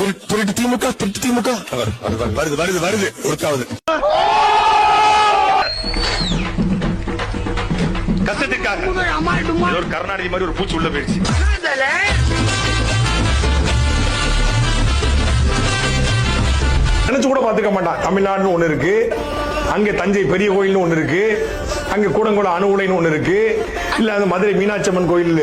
திருட்டு திமுக திருட்டு திமுக. வரு- வரு- வருது வருது வருது. ஒர்க்காவது. கஷ்டத்திற்காக. ஏதோ ஒரு கருணாநிதி மாதிரி ஒரு பூச்சி உள்ள போயிடுச்சு. நினைச்சு கூட பாத்துக்க மாட்டான். தமிழ்நாடுன்னு ஒண்ணு இருக்கு. அங்க தஞ்சை பெரிய கோயில்னு ஒண்ணு இருக்கு. அங்க கூடங்குளம் அணு உலைன்னு ஒண்ணு இருக்கு. இல்ல அந்த மதுரை மீனாட்சி அம்மன் கோயில்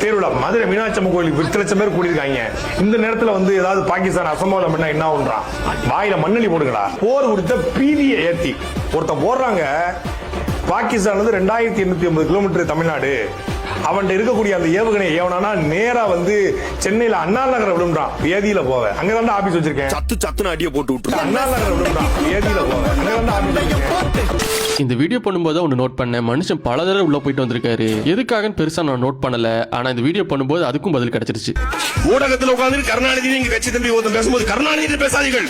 தேர்விழா மதுரை மீனாட்சி அம்மன் கோயில் பத்து லட்சம் பேர் கூடியிருக்காங்க. இந்த நேரத்துல வந்து ஏதாவது பாகிஸ்தான் அசம்பாவிதம் பண்ணா என்ன பண்றான் வாயில மண்ணலி போடுங்களா போர் கொடுத்த பீதியை ஏத்தி. ஒருத்தன் போடுறாங்க பாகிஸ்தான் வந்து ரெண்டாயிரத்தி எண்ணூத்தி ஐம்பது கிலோமீட்டர் தமிழ்நாடு. அவன்கிட்ட இருக்கக்கூடிய அந்த ஏவுகணை ஏவனானா நேரா வந்து சென்னையில அண்ணா நகரை விடும்றான் வேதியில போவேன். அங்கதான் ஆபீஸ் வச்சிருக்கேன். சத்து சத்துன்னு அடிய போட்டு விட்டுரு அண்ணா நகரை விடும்றான் வேதியில போவேன். அங்கதான் ஆபீஸ் இந்த வீடியோ பண்ணும்போது ஒன்று நோட் பண்ணேன். மனுஷன் பல தடவை உள்ள போயிட்டு வந்திருக்காரு. எதுக்காகன்னு பெருசா நான் நோட் பண்ணல. ஆனா இந்த வீடியோ பண்ணும்போது அதுக்கும் பதில் கிடைச்சிருச்சு. ஊடகத்தில் உட்காந்து கருணாநிதி நீங்க கட்சி தம்பி ஒருத்தர் பேசும்போது கருணாநிதி பேசாதீர்கள்.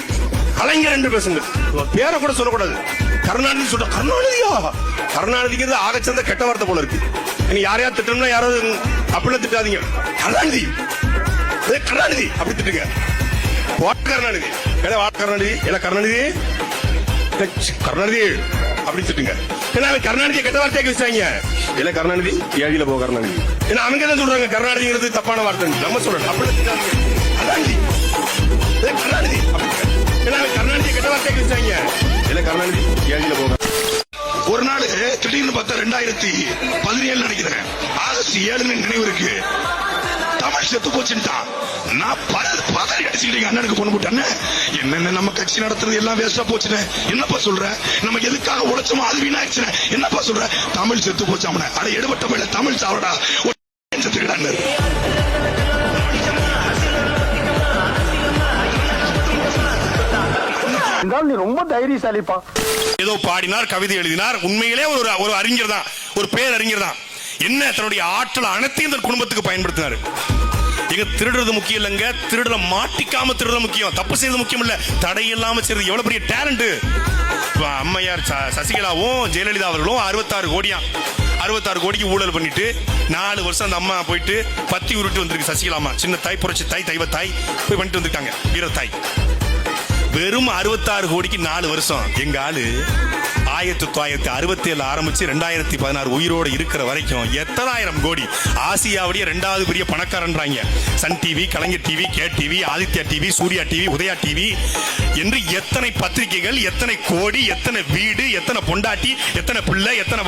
கலைஞர் என்று பேசுங்க பேரை கூட சொல்லக்கூடாது. கருணாநிதி சொல்ற கருணாநிதியா? கருணாநிதிங்கிறது ஆகச்சிறந்த கெட்ட வார்த்தை போல இருக்கு. நீ யாரையா திட்டம்னா யாராவது அப்படிலாம் திட்டாதீங்க. கருணாநிதி. கருணாநிதி. அப்படி திட்டுங்க. வாட் கருணாநிதி? ஏடா வாட் கருணாநிதி? ஏடா கருணாநிதி? கருணாநிதி. அப்படி திட்டுங்க ஏன்னா அவன் கருணாநிதியை கெட்ட வார்த்தையாக்கி வச்சாங்க இல்ல கருணாநிதி? ஏழில போ கருணாநிதி. ஏன்னா அவங்க தான் சொல்றாங்க கருணாநிதிங்கிறது தப்பான வார்த்தை. நம்ம சொல்றோம் அப்படி. கருணாநிதி. கருணாநிதி. ஏன்னா அவன் கருணாநிதியை கெட்ட வார்த்தையாக்கி வச்சாங்க இல்ல கருணாநிதி? ஏழில போக. ஒரு நாள் திடீர்னு பார்த்தா ரெண்டாயிரத்தி பதினேழு நினைக்கிறேன் ஆகஸ்ட் ஏழுன்னு நினைவு இருக்கு. தமிழ் செத்து போச்சுட்டான் நான் பல அடிச்சுக்கிட்டீங்க அண்ணனுக்கு பொண்ணு போட்டானே என்னென்ன நம்ம கட்சி நடத்துறது? எல்லாம் வேஸ்டா போச்சுனே என்னப்பா சொல்ற? நம்ம எதுக்காக உழைச்சோமோ அது வீணாச்சுனே என்னப்பா சொல்ற? தமிழ் செத்து போச்சு அவனை அட எடுபட்ட பையில தமிழ் சாவடா. செத்துக்கிட்டான்னு இருந்தாலும் நீ ரொம்ப தைரியசாலிப்பா. ஏதோ பாடினார் கவிதை எழுதினார். உண்மையிலே ஒரு ஒரு அறிஞர் தான். ஒரு பேரறிஞர் தான். என்ன தன்னுடைய ஆற்றல் அனைத்தையும் தன் குடும்பத்துக்கு பயன்படுத்தினார். எங்க திருடுறது முக்கியம் இல்லைங்க. திருடல மாட்டிக்காம திருடுறது முக்கியம். தப்பு செய்யறது முக்கியம் இல்ல. தடை இல்லாம செய்யறது எவ்வளவு பெரிய டேலண்ட் அம்மையார் ச- சசிகலாவும் ஜெயலலிதா அவர்களும் அறுபத்தாறு கோடியா அறுபத்தாறு கோடிக்கு ஊழல் பண்ணிட்டு நாலு வருஷம் அந்த அம்மா போயிட்டு பத்தி உருட்டு வந்திருக்கு சசிகலாமா சின்ன தாய் புரட்சி தாய் தெய்வ தாய் போய் பண்ணிட்டு வந்திருக்காங்க. வீர தாய். வெறும் அறுபத்தாறு கோடிக்கு நாலு வருஷம். எங்க ஆளு? ஆயிரத்தி தொள்ளாயிரத்தி அறுபத்தி ஏழு ஆரம்பிச்சு ரெண்டாயிரத்தி பதினாறு உயிரோடு இருக்கிற வரைக்கும் எத்தனாயிரம் கோடி? ஆசியாவுடைய ரெண்டாவது பெரிய பணக்காரன்றாங்க. Sun TV Kalaignar TV K TV Aditya TV Surya TV Udaya TV என்று எத்தனை பத்திரிகைகள் எத்தனை கோடி எத்தனை வீடு எத்தனை பொண்டாட்டி எத்தனை பிள்ளை எத்தனை